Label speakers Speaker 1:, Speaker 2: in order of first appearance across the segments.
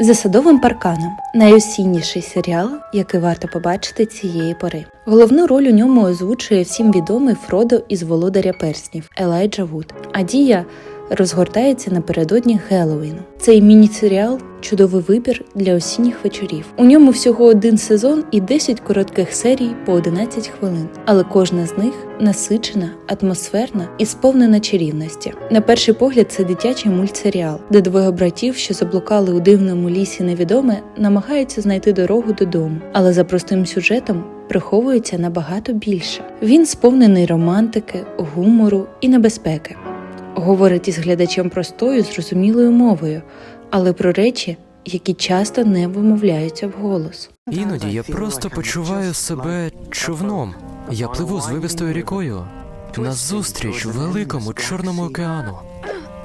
Speaker 1: За садовим парканом найосінніший серіал, який варто побачити цієї пори. Головну роль у ньому озвучує всім відомий Фродо із Володаря перснів Елайджа Вуд. А дія розгортається напередодні Геловіну. Цей міні-серіал чудовий вибір для осінніх вечорів. У ньому всього один сезон і 10 коротких серій по 11 хвилин, але кожна з них насичена, атмосферна і сповнена чарівності. На перший погляд, це дитячий мультсеріал, де двоє братів, що заблукали у дивному лісі невідоме, намагаються знайти дорогу додому, але за простим сюжетом. Приховується набагато більше. Він сповнений романтики, гумору і небезпеки. Говорить із глядачем простою, зрозумілою мовою, але про речі, які часто не вимовляються вголос.
Speaker 2: Іноді я просто почуваю себе човном. Я пливу з вибистою рікою назустріч великому чорному океану.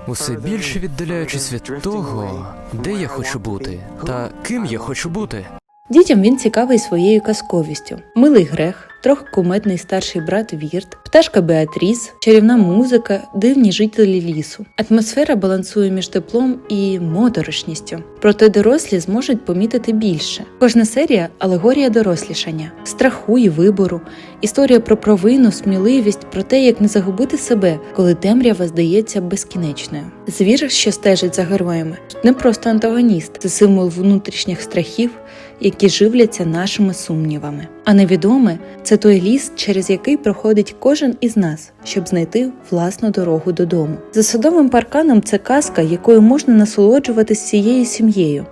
Speaker 2: Усе більше віддаляючись від того, де я хочу бути, та ким я хочу бути.
Speaker 1: Дітям він цікавий своєю казковістю: милий грех, трохи кумедний старший брат Вірт, пташка Беатріс, чарівна музика, дивні жителі лісу. Атмосфера балансує між теплом і моторошністю. Проте дорослі зможуть помітити більше. Кожна серія алегорія дорослішання, страху і вибору, історія про провину, сміливість, про те, як не загубити себе, коли темрява здається безкінечною. Звір, що стежить за героями, тут не просто антагоніст, це символ внутрішніх страхів, які живляться нашими сумнівами. А невідоме це той ліс, через який проходить кожен із нас, щоб знайти власну дорогу додому. За садовим парканом це казка, якою можна насолоджуватись всією сім'єю.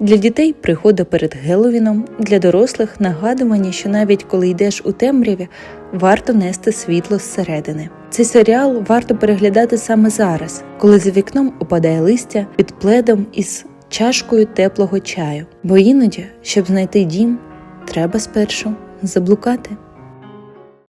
Speaker 1: Для дітей пригода перед Геловіном, для дорослих нагадування, що навіть коли йдеш у темряві, варто нести світло зсередини. Цей серіал варто переглядати саме зараз, коли за вікном опадає листя під пледом із чашкою теплого чаю. Бо іноді, щоб знайти дім, треба спершу заблукати.